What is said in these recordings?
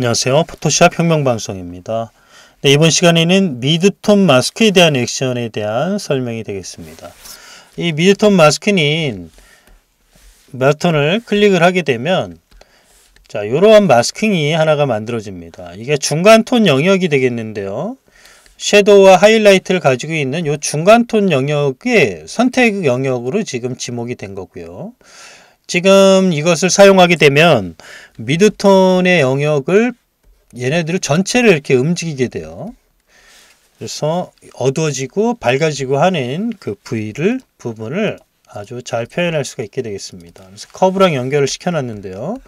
안녕하세요. 포토샵 혁명방송입니다. 네, 이번 시간에는 미드톤 마스크에 대한 액션에 대한 설명이 되겠습니다. 이 미드톤 마스크는 버튼을 클릭을 하게 되면 자, 이러한 마스킹이 하나가 만들어집니다. 이게 중간 톤 영역이 되겠는데요. 섀도우와 하이라이트를 가지고 있는 이 중간 톤 영역의 선택 영역으로 지금 지목이 된 거고요. 지금 이것을 사용하게 되면 미드톤의 영역을 얘네들을 전체를 이렇게 움직이게 돼요. 그래서 어두워지고 밝아지고 하는 그 부위를 부분을 아주 잘 표현할 수가 있게 되겠습니다. 그래서 커브랑 연결을 시켜놨는데요.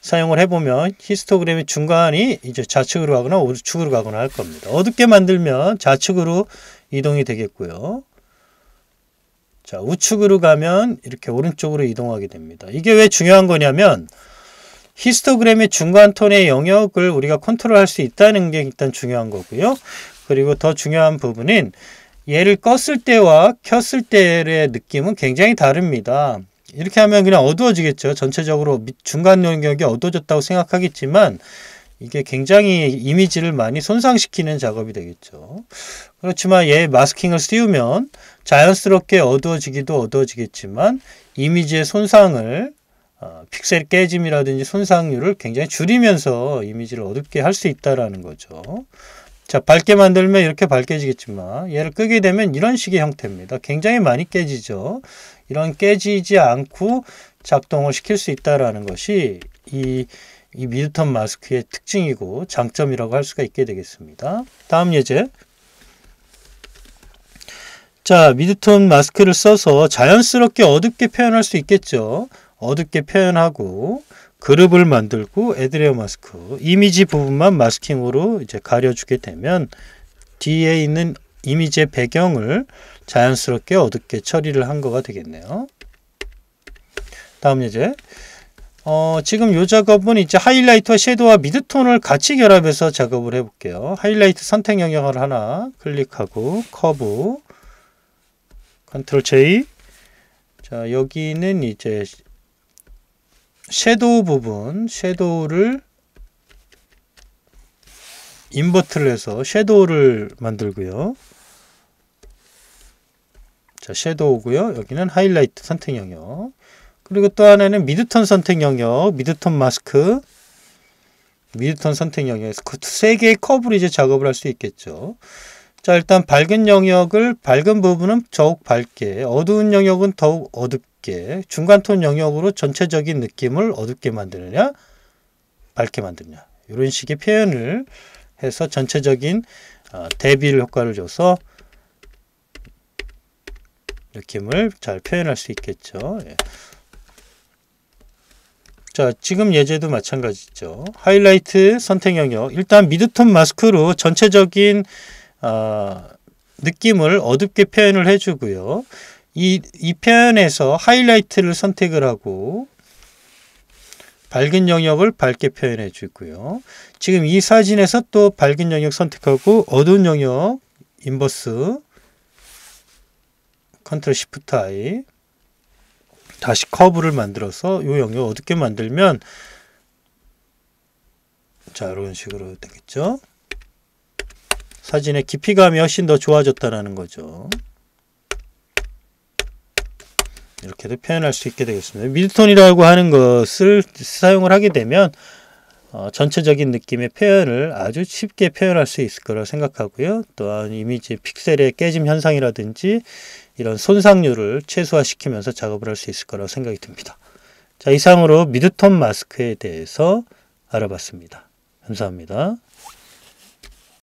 사용을 해보면 히스토그램의 중간이 이제 좌측으로 가거나 우측으로 가거나 할 겁니다. 어둡게 만들면 좌측으로 이동이 되겠고요. 자, 우측으로 가면 이렇게 오른쪽으로 이동하게 됩니다. 이게 왜 중요한 거냐면 히스토그램의 중간 톤의 영역을 우리가 컨트롤할 수 있다는 게 일단 중요한 거고요. 그리고 더 중요한 부분은 얘를 껐을 때와 켰을 때의 느낌은 굉장히 다릅니다. 이렇게 하면 그냥 어두워지겠죠. 전체적으로 중간 영역이 어두워졌다고 생각하겠지만 이게 굉장히 이미지를 많이 손상시키는 작업이 되겠죠. 그렇지만 얘 마스킹을 씌우면 자연스럽게 어두워지기도 어두워지겠지만 이미지의 손상을 어, 픽셀 깨짐이라든지 손상률을 굉장히 줄이면서 이미지를 어둡게 할 수 있다라는 거죠. 자, 밝게 만들면 이렇게 밝게지겠지만 얘를 끄게 되면 이런 식의 형태입니다. 굉장히 많이 깨지죠. 이런 깨지지 않고 작동을 시킬 수 있다라는 것이 이, 이 미드턴 마스크의 특징이고 장점이라고 할 수가 있게 되겠습니다. 다음 예제. 자, 미드톤 마스크를 써서 자연스럽게 어둡게 표현할 수 있겠죠. 어둡게 표현하고 그룹을 만들고 에드레어 마스크 이미지 부분만 마스킹으로 이제 가려주게 되면 뒤에 있는 이미지의 배경을 자연스럽게 어둡게 처리를 한 거가 되겠네요. 다음 예제. 어, 지금 이 작업은 이제 하이라이트와 섀도우와 미드톤을 같이 결합해서 작업을 해볼게요. 하이라이트 선택 영역을 하나 클릭하고 커브 컨트롤 J 자 여기는 이제 섀도우 부분 섀도우를 인버트를 해서 섀도우를 만들고요. 자, 섀도우고요. 여기는 하이라이트 선택 영역. 그리고 또 하나는 미드톤 선택 영역, 미드톤 마스크, 미드톤 선택 영역에서 그 세 개의 커브로 이제 작업을 할 수 있겠죠. 자, 일단 밝은 영역을 밝은 부분은 더욱 밝게, 어두운 영역은 더욱 어둡게, 중간 톤 영역으로 전체적인 느낌을 어둡게 만드느냐, 밝게 만드느냐. 이런 식의 표현을 해서 전체적인 어, 대비 효과를 줘서 느낌을 잘 표현할 수 있겠죠. 예. 자, 지금 예제도 마찬가지죠. 하이라이트 선택 영역. 일단 미드톤 마스크로 전체적인 어, 느낌을 어둡게 표현을 해주고요. 이, 이 표현에서 하이라이트를 선택을 하고 밝은 영역을 밝게 표현해 주고요. 지금 이 사진에서 또 밝은 영역 선택하고 어두운 영역 인버스 컨트롤 시프트 I 다시 커브를 만들어서 이 영역 어둡게 만들면 자 이런 식으로 되겠죠. 사진의 깊이감이 훨씬 더 좋아졌다는 거죠. 이렇게도 표현할 수 있게 되겠습니다. 미드톤이라고 하는 것을 사용을 하게 되면 어, 전체적인 느낌의 표현을 아주 쉽게 표현할 수 있을 거라 생각하고요. 또한 이미지 픽셀의 깨짐 현상이라든지 이런 손상률을 최소화시키면서 작업을 할 수 있을 거라고 생각이 듭니다. 자, 이상으로 미드톤 마스크에 대해서 알아봤습니다. 감사합니다.